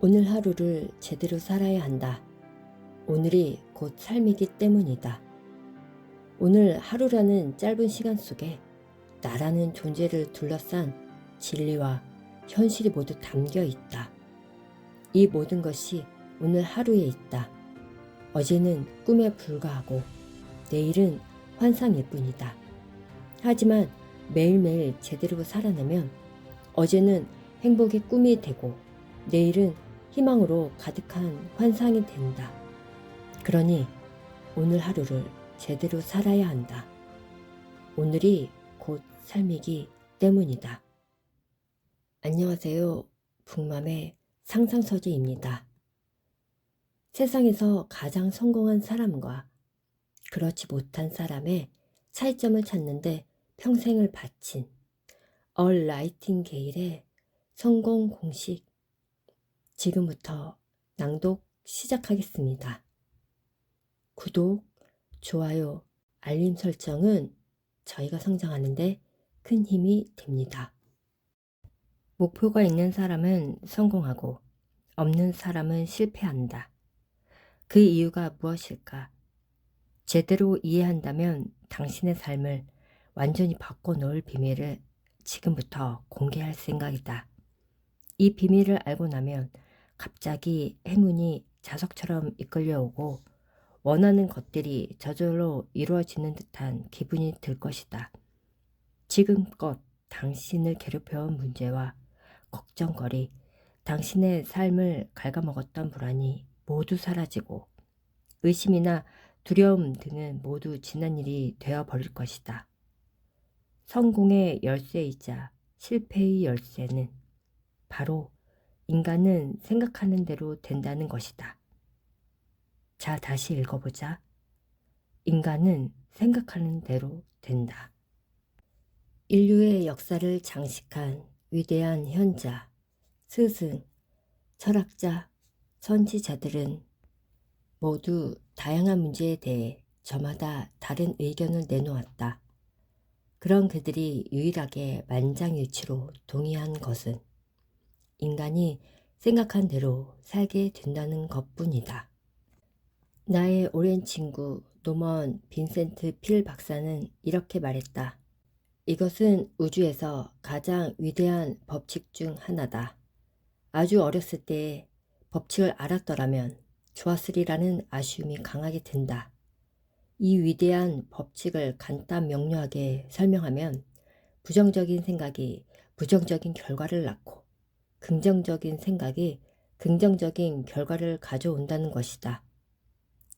오늘 하루를 제대로 살아야 한다. 오늘이 곧 삶이기 때문이다. 오늘 하루라는 짧은 시간 속에 나라는 존재를 둘러싼 진리와 현실이 모두 담겨 있다. 이 모든 것이 오늘 하루에 있다. 어제는 꿈에 불과하고 내일은 환상일 뿐이다. 하지만 매일매일 제대로 살아내면 어제는 행복의 꿈이 되고 내일은 희망으로 가득한 환상이 된다. 그러니 오늘 하루를 제대로 살아야 한다. 오늘이 곧 삶이기 때문이다. 안녕하세요. 북맘의 상상서재입니다. 세상에서 가장 성공한 사람과 그렇지 못한 사람의 차이점을 찾는데 평생을 바친 얼 라이팅 게일의 성공 공식 지금부터 낭독 시작하겠습니다. 구독, 좋아요, 알림 설정은 저희가 성장하는데 큰 힘이 됩니다. 목표가 있는 사람은 성공하고 없는 사람은 실패한다. 그 이유가 무엇일까? 제대로 이해한다면 당신의 삶을 완전히 바꿔놓을 비밀을 지금부터 공개할 생각이다. 이 비밀을 알고 나면 갑자기 행운이 자석처럼 이끌려오고 원하는 것들이 저절로 이루어지는 듯한 기분이 들 것이다. 지금껏 당신을 괴롭혀온 문제와 걱정거리, 당신의 삶을 갉아먹었던 불안이 모두 사라지고 의심이나 두려움 등은 모두 지난 일이 되어버릴 것이다. 성공의 열쇠이자 실패의 열쇠는 바로 인간은 생각하는 대로 된다는 것이다. 자, 다시 읽어보자. 인간은 생각하는 대로 된다. 인류의 역사를 장식한 위대한 현자, 스승, 철학자, 선지자들은 모두 다양한 문제에 대해 저마다 다른 의견을 내놓았다. 그런 그들이 유일하게 만장일치로 동의한 것은 인간이 생각한 대로 살게 된다는 것뿐이다. 나의 오랜 친구 노먼 빈센트 필 박사는 이렇게 말했다. 이것은 우주에서 가장 위대한 법칙 중 하나다. 아주 어렸을 때 법칙을 알았더라면 좋았으리라는 아쉬움이 강하게 든다. 이 위대한 법칙을 간단 명료하게 설명하면 부정적인 생각이 부정적인 결과를 낳고 긍정적인 생각이 긍정적인 결과를 가져온다는 것이다.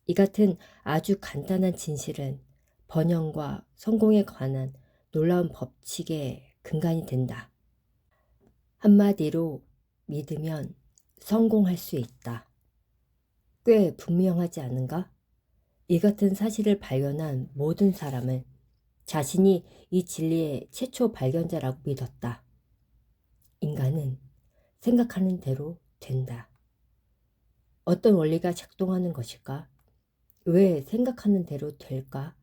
이 같은 아주 간단한 진실은 번영과 성공에 관한 놀라운 법칙의 근간이 된다. 한마디로 믿으면 성공할 수 있다. 꽤 분명하지 않은가? 이 같은 사실을 발견한 모든 사람은 자신이 이 진리의 최초 발견자라고 믿었다. 인간은 생각하는 대로 된다. 어떤 원리가 작동하는 것일까? 왜 생각하는 대로 될까?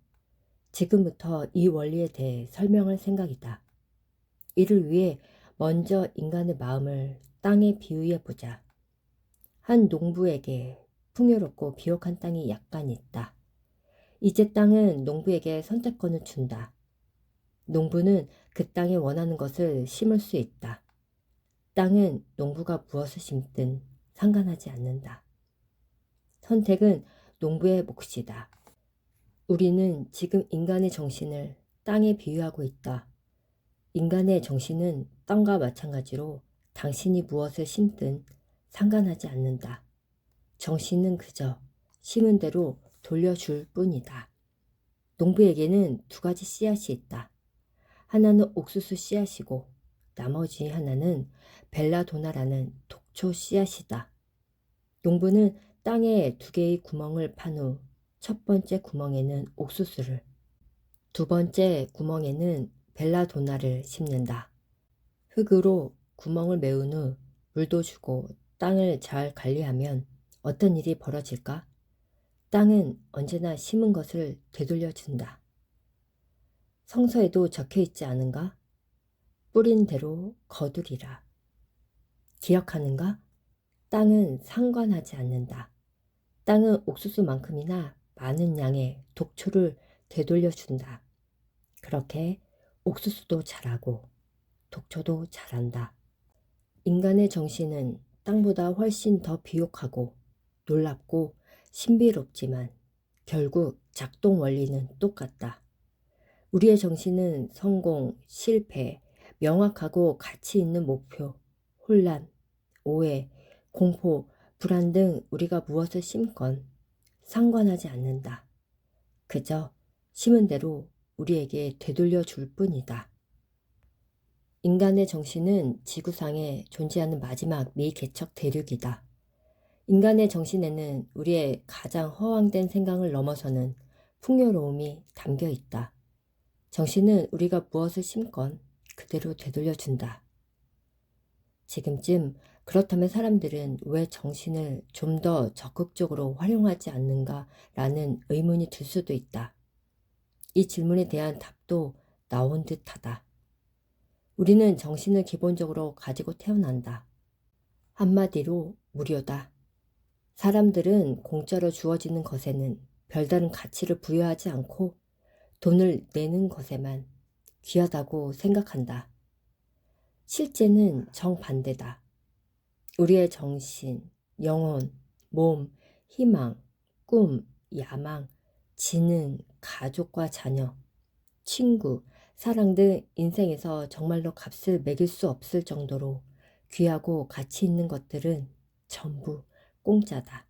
지금부터 이 원리에 대해 설명할 생각이다. 이를 위해 먼저 인간의 마음을 땅에 비유해 보자. 한 농부에게 풍요롭고 비옥한 땅이 약간 있다. 이제 땅은 농부에게 선택권을 준다. 농부는 그 땅에 원하는 것을 심을 수 있다. 땅은 농부가 무엇을 심든 상관하지 않는다. 선택은 농부의 몫이다. 우리는 지금 인간의 정신을 땅에 비유하고 있다. 인간의 정신은 땅과 마찬가지로 당신이 무엇을 심든 상관하지 않는다. 정신은 그저 심은 대로 돌려줄 뿐이다. 농부에게는 두 가지 씨앗이 있다. 하나는 옥수수 씨앗이고 나머지 하나는 벨라도나라는 독초 씨앗이다. 농부는 땅에 두 개의 구멍을 판 후 첫 번째 구멍에는 옥수수를, 두 번째 구멍에는 벨라도나를 심는다. 흙으로 구멍을 메운 후 물도 주고 땅을 잘 관리하면 어떤 일이 벌어질까? 땅은 언제나 심은 것을 되돌려 준다. 성서에도 적혀 있지 않은가? 뿌린 대로 거두리라. 기억하는가? 땅은 상관하지 않는다. 땅은 옥수수만큼이나 많은 양의 독초를 되돌려 준다. 그렇게 옥수수도 자라고 독초도 자란다. 인간의 정신은 땅보다 훨씬 더 비옥하고 놀랍고 신비롭지만 결국 작동 원리는 똑같다. 우리의 정신은 성공, 실패, 명확하고 가치 있는 목표, 혼란, 오해, 공포, 불안 등 우리가 무엇을 심건 상관하지 않는다. 그저 심은 대로 우리에게 되돌려 줄 뿐이다. 인간의 정신은 지구상에 존재하는 마지막 미개척 대륙이다. 인간의 정신에는 우리의 가장 허황된 생각을 넘어서는 풍요로움이 담겨 있다. 정신은 우리가 무엇을 심건 그대로 되돌려준다. 지금쯤 그렇다면 사람들은 왜 정신을 좀 더 적극적으로 활용하지 않는가 라는 의문이 들 수도 있다. 이 질문에 대한 답도 나온 듯 하다. 우리는 정신을 기본적으로 가지고 태어난다. 한마디로 무료다. 사람들은 공짜로 주어지는 것에는 별다른 가치를 부여하지 않고 돈을 내는 것에만 귀하다고 생각한다. 실제는 정반대다. 우리의 정신, 영혼, 몸, 희망, 꿈, 야망, 지능, 가족과 자녀, 친구, 사랑 등 인생에서 정말로 값을 매길 수 없을 정도로 귀하고 가치 있는 것들은 전부 공짜다.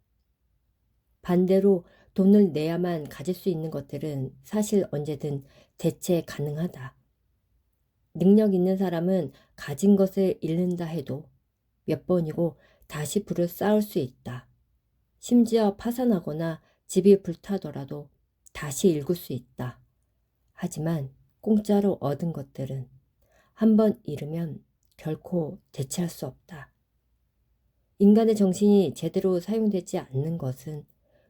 반대로 돈을 내야만 가질 수 있는 것들은 사실 언제든 대체 가능하다. 능력 있는 사람은 가진 것을 잃는다 해도 몇 번이고 다시 불을 쌓을 수 있다. 심지어 파산하거나 집이 불타더라도 다시 일굴 수 있다. 하지만 공짜로 얻은 것들은 한번 잃으면 결코 대체할 수 없다. 인간의 정신이 제대로 사용되지 않는 것은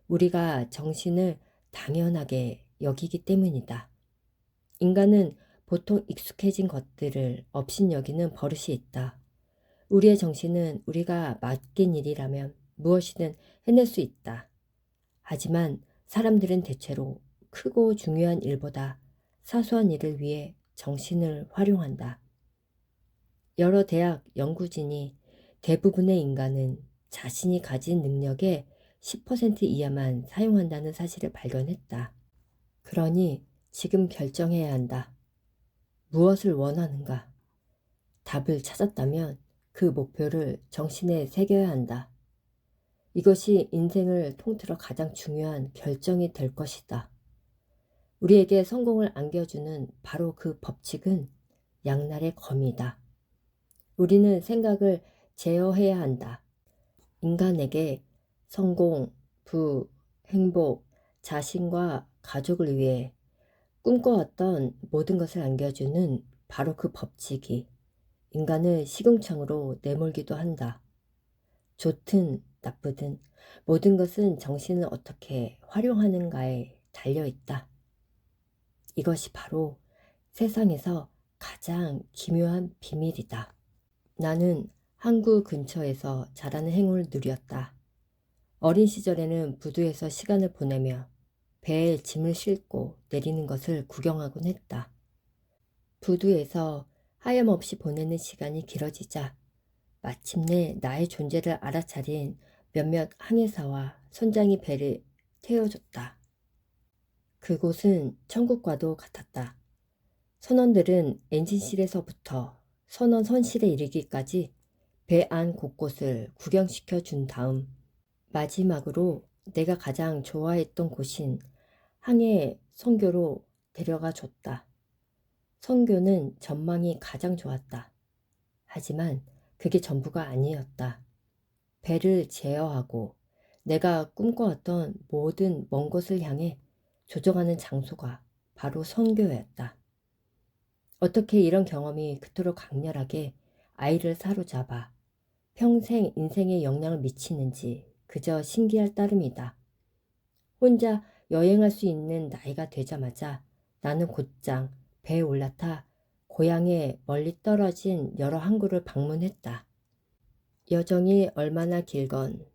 우리가 정신을 당연하게 여기기 때문이다. 인간은 보통 익숙해진 것들을 업신여기는 버릇이 있다. 우리의 정신은 우리가 맡긴 일이라면 무엇이든 해낼 수 있다. 하지만 사람들은 대체로 크고 중요한 일보다 사소한 일을 위해 정신을 활용한다. 여러 대학 연구진이 대부분의 인간은 자신이 가진 능력의 10% 이하만 사용한다는 사실을 발견했다. 그러니 지금 결정해야 한다. 무엇을 원하는가? 답을 찾았다면 그 목표를 정신에 새겨야 한다. 이것이 인생을 통틀어 가장 중요한 결정이 될 것이다. 우리에게 성공을 안겨주는 바로 그 법칙은 양날의 검이다. 우리는 생각을 제어해야 한다. 인간에게 성공, 부, 행복, 자신과 가족을 위해 꿈꿔왔던 모든 것을 안겨주는 바로 그 법칙이 인간을 시궁창으로 내몰기도 한다. 좋든 나쁘든 모든 것은 정신을 어떻게 활용하는가에 달려 있다. 이것이 바로 세상에서 가장 기묘한 비밀이다. 나는 항구 근처에서 자라는 행운을 누렸다. 어린 시절에는 부두에서 시간을 보내며 배에 짐을 싣고 내리는 것을 구경하곤 했다. 부두에서 하염없이 보내는 시간이 길어지자 마침내 나의 존재를 알아차린 몇몇 항해사와 선장이 배를 태워줬다. 그곳은 천국과도 같았다. 선원들은 엔진실에서부터 선원 선실에 이르기까지 배 안 곳곳을 구경시켜 준 다음 마지막으로 내가 가장 좋아했던 곳인 항해 선교로 데려가 줬다. 선교는 전망이 가장 좋았다. 하지만 그게 전부가 아니었다. 배를 제어하고 내가 꿈꿔왔던 모든 먼 곳을 향해 조정하는 장소가 바로 선교였다. 어떻게 이런 경험이 그토록 강렬하게 아이를 사로잡아 평생 인생에 영향을 미치는지 그저 신기할 따름이다. 혼자 여행할 수 있는 나이가 되자마자 나는 곧장 배에 올라타 고향에 멀리 떨어진 여러 항구를 방문했다. 여정이 얼마나 길건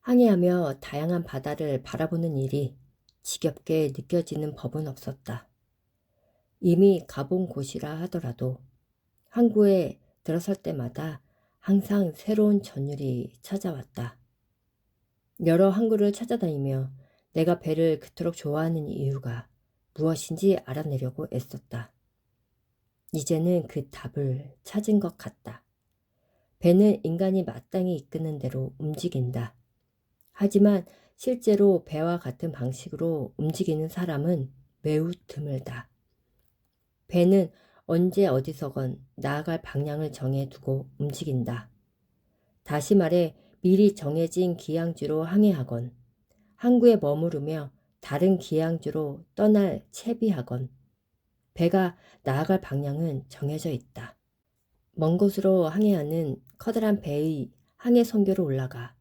항해하며 다양한 바다를 바라보는 일이 지겹게 느껴지는 법은 없었다. 이미 가본 곳이라 하더라도 항구에 들어설 때마다 항상 새로운 전율이 찾아왔다. 여러 항구를 찾아다니며 내가 배를 그토록 좋아하는 이유가 무엇인지 알아내려고 애썼다. 이제는 그 답을 찾은 것 같다. 배는 인간이 마땅히 이끄는 대로 움직인다. 하지만 실제로 배와 같은 방식으로 움직이는 사람은 매우 드물다. 배는 언제 어디서건 나아갈 방향을 정해 두고 움직인다. 다시 말해 미리 정해진 기항지로 항해하건 항구에 머무르며 다른 기항지로 떠날 채비하건 배가 나아갈 방향은 정해져 있다. 먼 곳으로 항해하는 커다란 배의 항해 선교로 올라가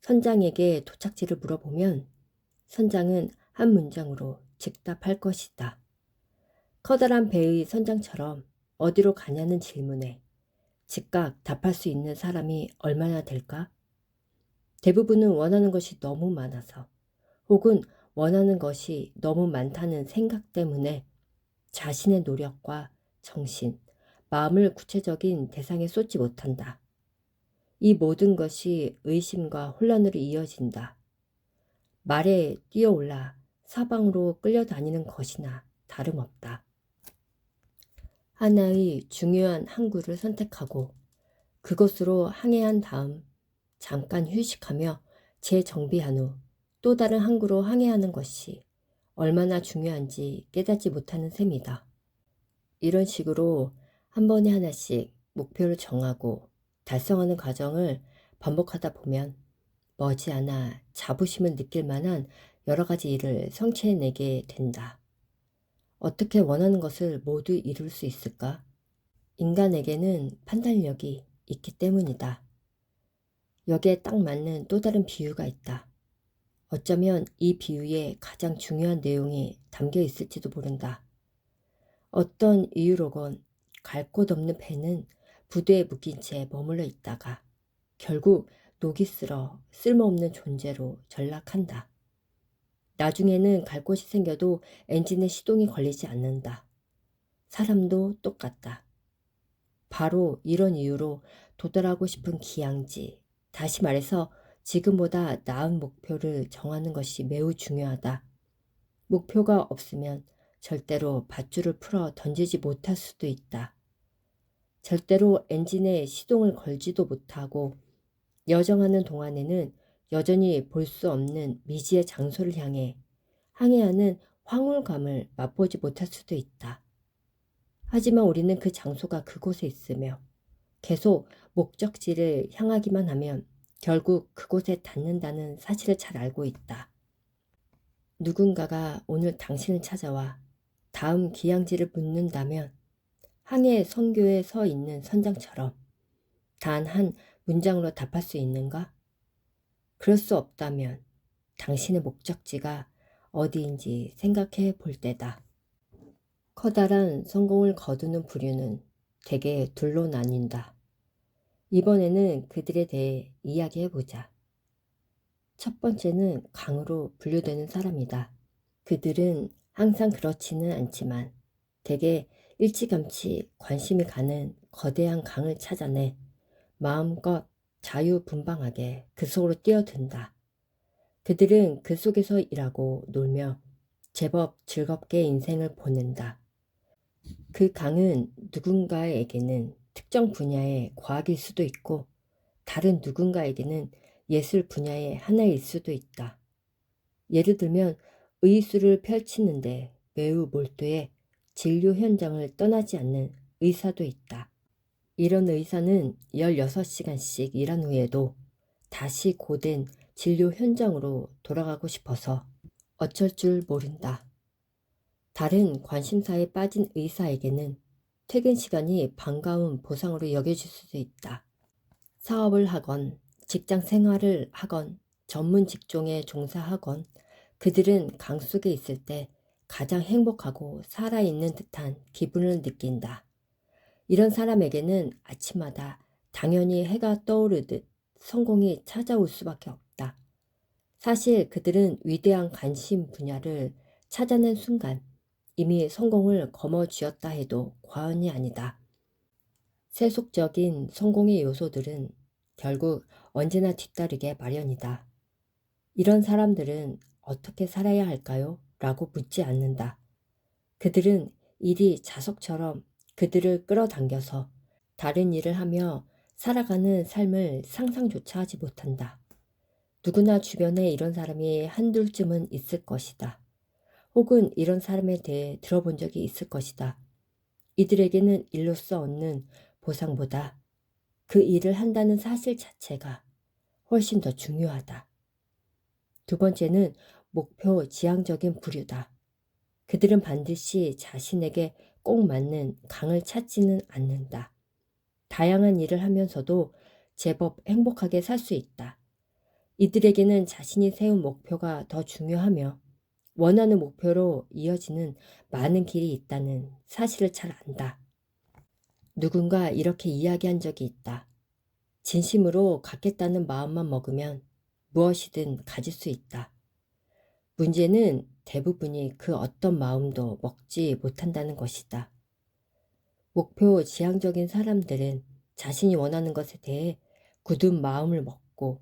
선장에게 도착지를 물어보면 선장은 한 문장으로 즉답할 것이다. 커다란 배의 선장처럼 어디로 가냐는 질문에 즉각 답할 수 있는 사람이 얼마나 될까? 대부분은 원하는 것이 너무 많아서 혹은 원하는 것이 너무 많다는 생각 때문에 자신의 노력과 정신, 마음을 구체적인 대상에 쏟지 못한다. 이 모든 것이 의심과 혼란으로 이어진다. 말에 뛰어올라 사방으로 끌려다니는 것이나 다름없다. 하나의 중요한 항구를 선택하고 그것으로 항해한 다음 잠깐 휴식하며 재정비한 후 또 다른 항구로 항해하는 것이 얼마나 중요한지 깨닫지 못하는 셈이다. 이런 식으로 한 번에 하나씩 목표를 정하고 달성하는 과정을 반복하다 보면 머지않아 자부심을 느낄 만한 여러 가지 일을 성취해내게 된다. 어떻게 원하는 것을 모두 이룰 수 있을까? 인간에게는 판단력이 있기 때문이다. 여기에 딱 맞는 또 다른 비유가 있다. 어쩌면 이 비유에 가장 중요한 내용이 담겨 있을지도 모른다. 어떤 이유로건 갈 곳 없는 배는 부대에 묶인 채 머물러 있다가 결국 녹이 쓸어 쓸모없는 존재로 전락한다. 나중에는 갈 곳이 생겨도 엔진에 시동이 걸리지 않는다. 사람도 똑같다. 바로 이런 이유로 도달하고 싶은 기양지, 다시 말해서 지금보다 나은 목표를 정하는 것이 매우 중요하다. 목표가 없으면 절대로 밧줄을 풀어 던지지 못할 수도 있다. 절대로 엔진에 시동을 걸지도 못하고 여정하는 동안에는 여전히 볼 수 없는 미지의 장소를 향해 항해하는 황홀감을 맛보지 못할 수도 있다. 하지만 우리는 그 장소가 그곳에 있으며 계속 목적지를 향하기만 하면 결국 그곳에 닿는다는 사실을 잘 알고 있다. 누군가가 오늘 당신을 찾아와 다음 기양지를 묻는다면 항해 선교에 서 있는 선장처럼 단 한 문장으로 답할 수 있는가? 그럴 수 없다면 당신의 목적지가 어디인지 생각해 볼 때다. 커다란 성공을 거두는 부류는 대개 둘로 나뉜다. 이번에는 그들에 대해 이야기해 보자. 첫 번째는 강으로 분류되는 사람이다. 그들은 항상 그렇지는 않지만 대개 일찌감치 관심이 가는 거대한 강을 찾아내 마음껏 자유분방하게 그 속으로 뛰어든다. 그들은 그 속에서 일하고 놀며 제법 즐겁게 인생을 보낸다. 그 강은 누군가에게는 특정 분야의 과학일 수도 있고 다른 누군가에게는 예술 분야의 하나일 수도 있다. 예를 들면 의술을 펼치는데 매우 몰두해 진료 현장을 떠나지 않는 의사도 있다. 이런 의사는 16시간씩 일한 후에도 다시 고된 진료 현장으로 돌아가고 싶어서 어쩔 줄 모른다. 다른 관심사에 빠진 의사에게는 퇴근 시간이 반가운 보상으로 여겨질 수도 있다. 사업을 하건, 직장 생활을 하건, 전문 직종에 종사하건, 그들은 강 속에 있을 때 가장 행복하고 살아있는 듯한 기분을 느낀다. 이런 사람에게는 아침마다 당연히 해가 떠오르듯 성공이 찾아올 수밖에 없다. 사실 그들은 위대한 관심 분야를 찾아낸 순간 이미 성공을 거머쥐었다 해도 과언이 아니다. 세속적인 성공의 요소들은 결국 언제나 뒤따르게 마련이다. 이런 사람들은 어떻게 살아야 할까요? 라고 묻지 않는다. 그들은 일이 자석처럼 그들을 끌어당겨서 다른 일을 하며 살아가는 삶을 상상조차 하지 못한다. 누구나 주변에 이런 사람이 한둘쯤은 있을 것이다. 혹은 이런 사람에 대해 들어본 적이 있을 것이다. 이들에게는 일로써 얻는 보상보다 그 일을 한다는 사실 자체가 훨씬 더 중요하다. 두 번째는 목표 지향적인 부류다. 그들은 반드시 자신에게 꼭 맞는 강을 찾지는 않는다. 다양한 일을 하면서도 제법 행복하게 살 수 있다. 이들에게는 자신이 세운 목표가 더 중요하며 원하는 목표로 이어지는 많은 길이 있다는 사실을 잘 안다. 누군가 이렇게 이야기한 적이 있다. 진심으로 갖겠다는 마음만 먹으면 무엇이든 가질 수 있다. 문제는 대부분이 그 어떤 마음도 먹지 못한다는 것이다. 목표 지향적인 사람들은 자신이 원하는 것에 대해 굳은 마음을 먹고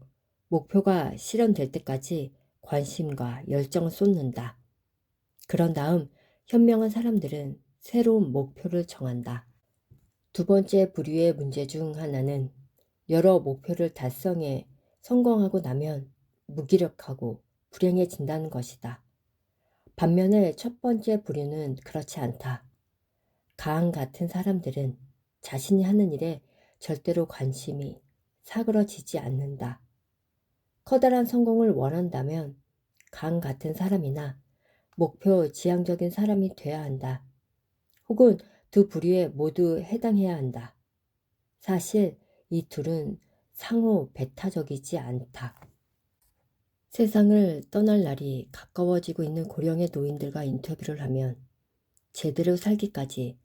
목표가 실현될 때까지 관심과 열정을 쏟는다. 그런 다음 현명한 사람들은 새로운 목표를 정한다. 두 번째 부류의 문제 중 하나는 여러 목표를 달성해 성공하고 나면 무기력하고 불행해진다는 것이다. 반면에 첫 번째 부류는 그렇지 않다. 가항 같은 사람들은 자신이 하는 일에 절대로 관심이 사그러지지 않는다. 커다란 성공을 원한다면 강 같은 사람이나 목표 지향적인 사람이 돼야 한다. 혹은 두 부류에 모두 해당해야 한다. 사실 이 둘은 상호 배타적이지 않다. 세상을 떠날 날이 가까워지고 있는 고령의 노인들과 인터뷰를 하면 제대로 살기까지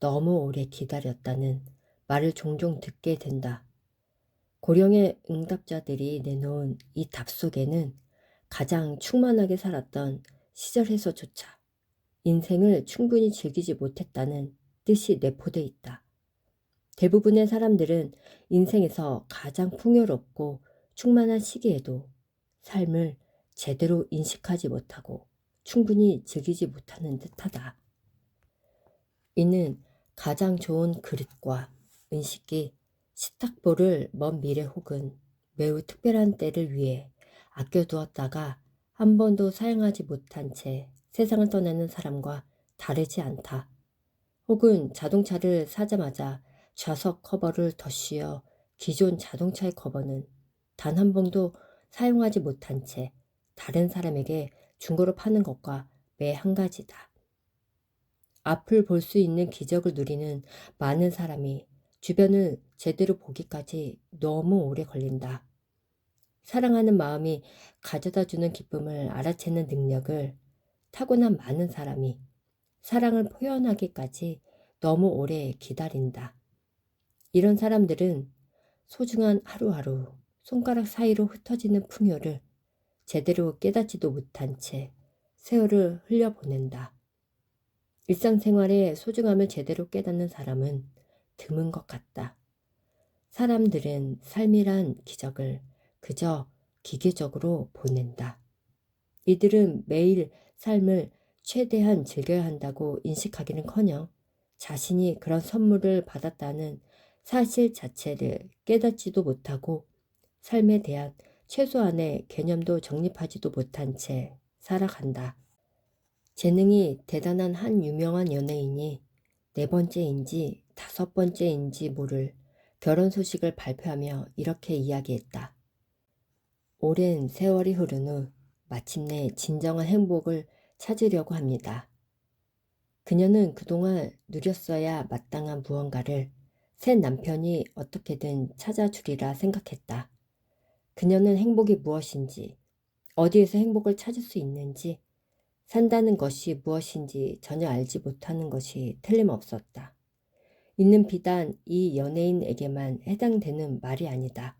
너무 오래 기다렸다는 말을 종종 듣게 된다. 고령의 응답자들이 내놓은 이 답 속에는 가장 충만하게 살았던 시절에서조차 인생을 충분히 즐기지 못했다는 뜻이 내포돼 있다. 대부분의 사람들은 인생에서 가장 풍요롭고 충만한 시기에도 삶을 제대로 인식하지 못하고 충분히 즐기지 못하는 듯하다. 이는 가장 좋은 그릇과 은식이 식탁보를 먼 미래 혹은 매우 특별한 때를 위해 아껴두었다가 한 번도 사용하지 못한 채 세상을 떠나는 사람과 다르지 않다. 혹은 자동차를 사자마자 좌석 커버를 덧씌워 기존 자동차의 커버는 단 한 번도 사용하지 못한 채 다른 사람에게 중고로 파는 것과 매 한 가지다. 앞을 볼 수 있는 기적을 누리는 많은 사람이 주변을 제대로 보기까지 너무 오래 걸린다. 사랑하는 마음이 가져다 주는 기쁨을 알아채는 능력을 타고난 많은 사람이 사랑을 표현하기까지 너무 오래 기다린다. 이런 사람들은 소중한 하루하루 손가락 사이로 흩어지는 풍요를 제대로 깨닫지도 못한 채 세월을 흘려보낸다. 일상생활의 소중함을 제대로 깨닫는 사람은 드문 것 같다. 사람들은 삶이란 기적을 그저 기계적으로 보낸다. 이들은 매일 삶을 최대한 즐겨야 한다고 인식하기는 커녕 자신이 그런 선물을 받았다는 사실 자체를 깨닫지도 못하고 삶에 대한 최소한의 개념도 정립하지도 못한 채 살아간다. 재능이 대단한 한 유명한 연예인이 네 번째인지 다섯 번째인지 모를 결혼 소식을 발표하며 이렇게 이야기했다. 오랜 세월이 흐른 후 마침내 진정한 행복을 찾으려고 합니다. 그녀는 그동안 누렸어야 마땅한 무언가를 새 남편이 어떻게든 찾아주리라 생각했다. 그녀는 행복이 무엇인지, 어디에서 행복을 찾을 수 있는지, 산다는 것이 무엇인지 전혀 알지 못하는 것이 틀림없었다. 있는 비단 이 연예인에게만 해당되는 말이 아니다.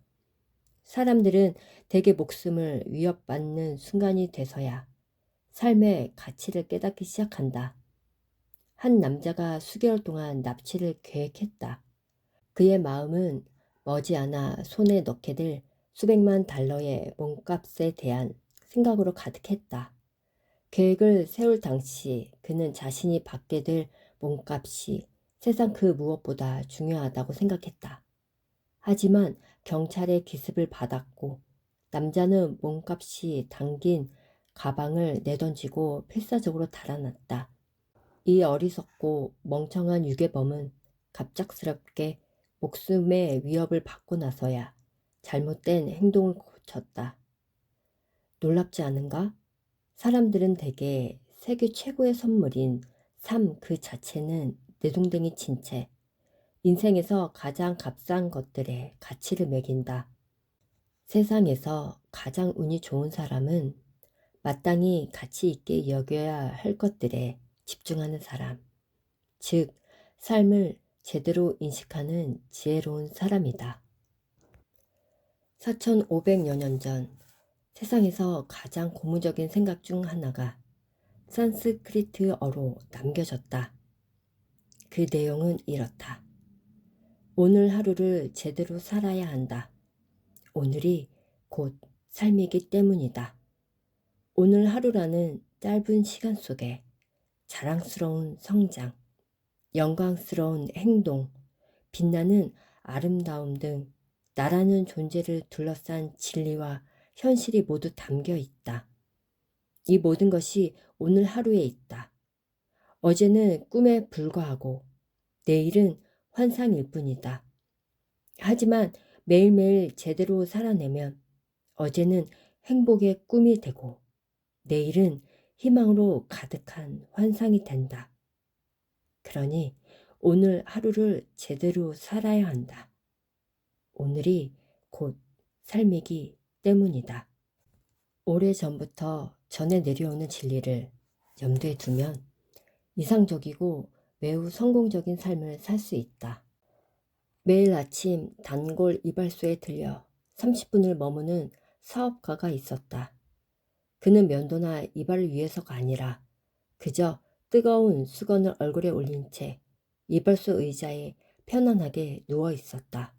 사람들은 대개 목숨을 위협받는 순간이 돼서야 삶의 가치를 깨닫기 시작한다. 한 남자가 수개월 동안 납치를 계획했다. 그의 마음은 머지않아 손에 넣게 될 수백만 달러의 몸값에 대한 생각으로 가득했다. 계획을 세울 당시 그는 자신이 받게 될 몸값이 세상 그 무엇보다 중요하다고 생각했다. 하지만 경찰의 기습을 받았고 남자는 몸값이 담긴 가방을 내던지고 필사적으로 달아났다. 이 어리석고 멍청한 유괴범은 갑작스럽게 목숨의 위협을 받고 나서야 잘못된 행동을 고쳤다. 놀랍지 않은가? 사람들은 대개 세계 최고의 선물인 삶 그 자체는 내동댕이 친 채 인생에서 가장 값싼 것들에 가치를 매긴다. 세상에서 가장 운이 좋은 사람은 마땅히 가치 있게 여겨야 할 것들에 집중하는 사람. 즉, 삶을 제대로 인식하는 지혜로운 사람이다. 4,500여 년 전 세상에서 가장 고무적인 생각 중 하나가 산스크리트어로 남겨졌다. 그 내용은 이렇다. 오늘 하루를 제대로 살아야 한다. 오늘이 곧 삶이기 때문이다. 오늘 하루라는 짧은 시간 속에 자랑스러운 성장, 영광스러운 행동, 빛나는 아름다움 등 나라는 존재를 둘러싼 진리와 현실이 모두 담겨 있다. 이 모든 것이 오늘 하루에 있다. 어제는 꿈에 불과하고 내일은 환상일 뿐이다. 하지만 매일매일 제대로 살아내면 어제는 행복의 꿈이 되고 내일은 희망으로 가득한 환상이 된다. 그러니 오늘 하루를 제대로 살아야 한다. 오늘이 곧 삶이기 때문이다. 오래 전부터 전해 내려오는 진리를 염두에 두면 이상적이고 매우 성공적인 삶을 살 수 있다. 매일 아침 단골 이발소에 들려 30분을 머무는 사업가가 있었다. 그는 면도나 이발을 위해서가 아니라 그저 뜨거운 수건을 얼굴에 올린 채 이발소 의자에 편안하게 누워 있었다.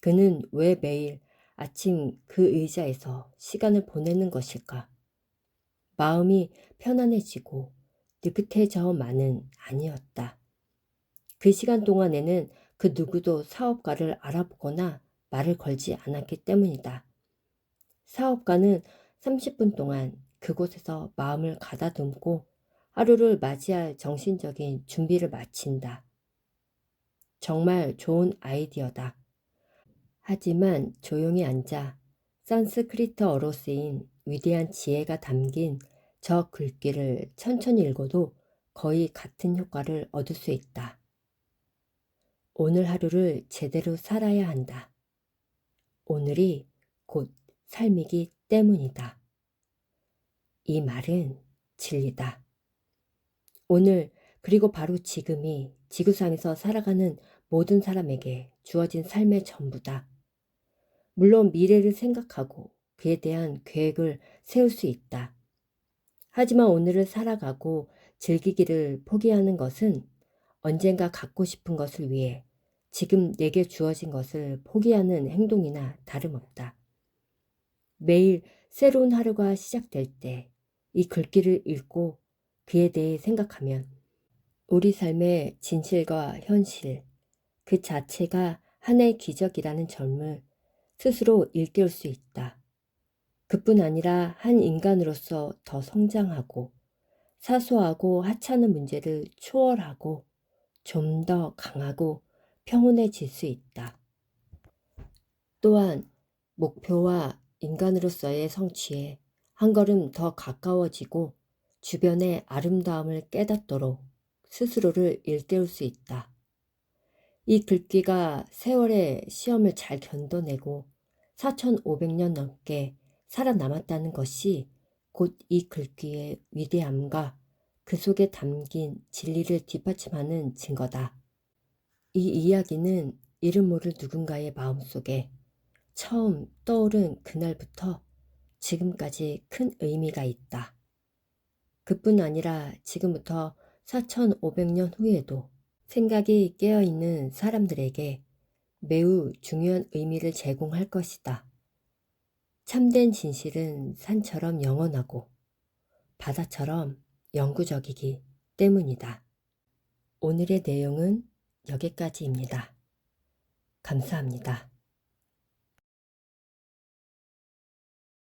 그는 왜 매일 아침 그 의자에서 시간을 보내는 것일까? 마음이 편안해지고 느긋해져 만은 아니었다. 그 시간 동안에는 그 누구도 사업가를 알아보거나 말을 걸지 않았기 때문이다. 사업가는 30분 동안 그곳에서 마음을 가다듬고 하루를 맞이할 정신적인 준비를 마친다. 정말 좋은 아이디어다. 하지만 조용히 앉아 산스크리트어로 쓰인 위대한 지혜가 담긴 저 글귀를 천천히 읽어도 거의 같은 효과를 얻을 수 있다. 오늘 하루를 제대로 살아야 한다. 오늘이 곧 삶이기 때문이다. 이 말은 진리다. 오늘 그리고 바로 지금이 지구상에서 살아가는 모든 사람에게 주어진 삶의 전부다. 물론 미래를 생각하고 그에 대한 계획을 세울 수 있다. 하지만 오늘을 살아가고 즐기기를 포기하는 것은 언젠가 갖고 싶은 것을 위해 지금 내게 주어진 것을 포기하는 행동이나 다름없다. 매일 새로운 하루가 시작될 때 이 글귀를 읽고 그에 대해 생각하면 우리 삶의 진실과 현실 그 자체가 하나의 기적이라는 점을 스스로 일깨울 수 있다. 그뿐 아니라 한 인간으로서 더 성장하고 사소하고 하찮은 문제를 초월하고 좀 더 강하고 평온해질 수 있다. 또한 목표와 인간으로서의 성취에 한 걸음 더 가까워지고 주변의 아름다움을 깨닫도록 스스로를 일깨울 수 있다. 이 글귀가 세월의 시험을 잘 견뎌내고 4,500년 넘게 살아남았다는 것이 곧 이 글귀의 위대함과 그 속에 담긴 진리를 뒷받침하는 증거다. 이 이야기는 이름 모를 누군가의 마음속에 처음 떠오른 그날부터 지금까지 큰 의미가 있다. 그뿐 아니라 지금부터 4,500년 후에도 생각이 깨어있는 사람들에게 매우 중요한 의미를 제공할 것이다. 참된 진실은 산처럼 영원하고 바다처럼 영구적이기 때문이다. 오늘의 내용은 여기까지입니다. 감사합니다.